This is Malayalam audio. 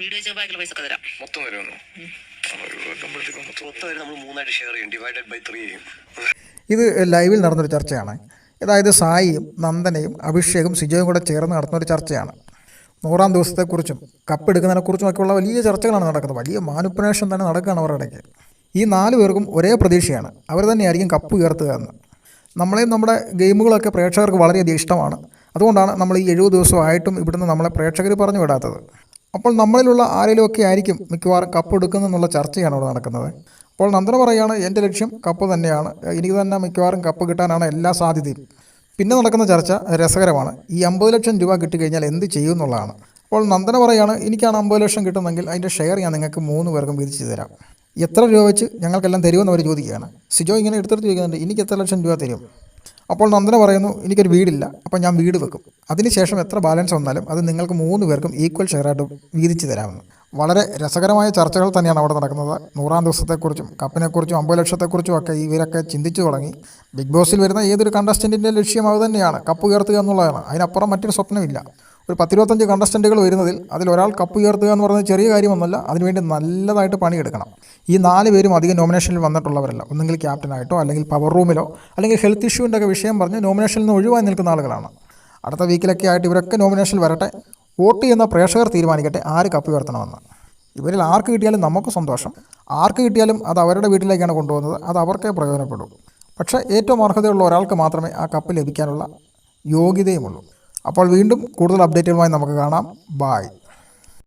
വീഡിയോ ചെയ്ത ബാക്കിയുള്ള പൈസ ഒക്കെ തരാം. മൊത്തം വരുമെന്നോ മൊത്തം. നമ്മൾ മൂന്നായിട്ട് ഷെയർ ചെയ്യും ഡിവൈഡഡ് ബൈ ത്രീ ചെയ്യും. ഇത് ലൈവിൽ നടന്നൊരു ചർച്ചയാണ്. അതായത് സായിയും നന്ദനയും അഭിഷേകും സിജോയും കൂടെ ചേർന്ന് നടത്തുന്ന ഒരു ചർച്ചയാണ്. നൂറാം ദിവസത്തെക്കുറിച്ചും കപ്പ് എടുക്കുന്നതിനെക്കുറിച്ചും ഒക്കെയുള്ള വലിയ ചർച്ചകളാണ് നടക്കുന്നത്. വലിയ മാനുപ്രേഷം തന്നെ നടക്കുകയാണ് അവരുടെ ഇടയ്ക്ക്. ഈ നാല് പേർക്കും ഒരേ പ്രതീക്ഷയാണ് അവർ തന്നെയായിരിക്കും കപ്പ് ഉയർത്തുക എന്ന്. നമ്മളെയും നമ്മുടെ ഗെയിമുകളൊക്കെ പ്രേക്ഷകർക്ക് വളരെയധികം ഇഷ്ടമാണ്. അതുകൊണ്ടാണ് നമ്മൾ ഈ എഴുപത് ദിവസമായിട്ടും ഇവിടുന്ന് നമ്മളെ പ്രേക്ഷകർ പറഞ്ഞു വിടാത്തത്. അപ്പോൾ നമ്മളിലുള്ള ആരെങ്കിലുമൊക്കെ ആയിരിക്കും മിക്കവാറും കപ്പ് എടുക്കുന്നെന്നുള്ള ചർച്ചയാണ് അവിടെ നടക്കുന്നത്. അപ്പോൾ നന്ദന പറയുകയാണ് എന്റെ ലക്ഷ്യം കപ്പ് തന്നെയാണ്. എനിക്ക് തന്നെ മിക്കവാറും കപ്പ് കിട്ടാനാണ് എല്ലാ സാധ്യതയും. പിന്നെ നടക്കുന്ന ചർച്ച രസകരമാണ്. ഈ അമ്പത് ലക്ഷം രൂപ കിട്ടിക്കഴിഞ്ഞാൽ എന്ത് ചെയ്യും എന്നുള്ളതാണ്. അപ്പോൾ നന്ദന പറയുകയാണ് എനിക്കാണ് അമ്പത് ലക്ഷം കിട്ടുന്നെങ്കിൽ അതിന്റെ ഷെയർ ഞാൻ നിങ്ങൾക്ക് മൂന്ന് പേർക്കും വീതിച്ച് തരാം. എത്ര രൂപ വെച്ച് ഞങ്ങൾക്കെല്ലാം തരുമെന്ന് അവർ ചോദിക്കുകയാണ്. സിജോ ഇങ്ങനെ എടുത്തെടുത്ത് ചോദിക്കുന്നുണ്ട് എനിക്ക് എത്ര ലക്ഷം രൂപ തരും? അപ്പോൾ നന്ദന പറയുന്നു എനിക്കൊരു വീടില്ല അപ്പോൾ ഞാൻ വീട് വെക്കും. അതിനുശേഷം എത്ര ബാലൻസ് വന്നാലും അത് നിങ്ങൾക്ക് മൂന്ന് പേർക്കും ഈക്വൽ ഷെയർ ഷെയറായിട്ട് വീതിച്ച് തരാമെന്ന് വളരെ രസകരമായ ചർച്ചകൾ തന്നെയാണ് അവിടെ നടക്കുന്നത്. നൂറാം ദിവസത്തെക്കുറിച്ചും കപ്പിനെക്കുറിച്ചും അമ്പത് ലക്ഷത്തെക്കുറിച്ചും ഒക്കെ ഇവരൊക്കെ ചിന്തിച്ചു തുടങ്ങി. ബിഗ് ബോസിൽ വരുന്ന ഏതൊരു കണ്ടസ്റ്റന്റിന്റെ ലക്ഷ്യം അത് തന്നെയാണ്. കപ്പ് ഉയർത്തുക എന്നുള്ളതാണ്. അതിനപ്പുറം മറ്റൊരു സ്വപ്നമില്ല. ഒരു പത്തിരുപത്തഞ്ച് കണ്ടസ്റ്റന്റുകൾ വരുന്നതിൽ അതിൽ ഒരാൾ കപ്പ് ഉയർത്തുക എന്ന് പറയുന്നത് ചെറിയ കാര്യമൊന്നുമല്ല. അതിനുവേണ്ടി നല്ലതായിട്ട് പണിയെടുക്കണം. ഈ നാല് പേരും അധികം നോമിനേഷനിൽ വന്നിട്ടുള്ളവരല്ല. ഒന്നെങ്കിൽ ക്യാപ്റ്റനായിട്ടോ അല്ലെങ്കിൽ പവർ റൂമിലോ അല്ലെങ്കിൽ ഹെൽത്ത് ഇഷ്യൂവിന്റെ ഒക്കെ വിഷയം പറഞ്ഞ് നോമിനേഷനിൽ നിന്ന് ഒഴിവായി നിൽക്കുന്ന ആളുകളാണ്. അടുത്ത വീക്കിലൊക്കെ ആയിട്ട് ഇവരൊക്കെ നോമിനേഷനിൽ വരട്ടെ. വോട്ട് ചെയ്യുന്ന പ്രേക്ഷകർ തീരുമാനിക്കട്ടെ ആര് കപ്പ് ഉയർത്തണമെന്ന്. ഇവരിൽ ആർക്ക് കിട്ടിയാലും നമുക്ക് സന്തോഷം. ആർക്ക് കിട്ടിയാലും അത് അവരുടെ വീട്ടിലേക്കാണ് കൊണ്ടുപോകുന്നത് അത് അവർക്കേ പ്രയോജനപ്പെടൂ. പക്ഷേ ഏറ്റവും അർഹതയുള്ള ഒരാൾക്ക് മാത്രമേ ആ കപ്പ് ലഭിക്കാനുള്ള യോഗ്യതയുമുള്ളൂ. അപ്പോൾ വീണ്ടും കൂടുതൽ അപ്ഡേറ്റുകളുമായി നമുക്ക് കാണാം. ബായ്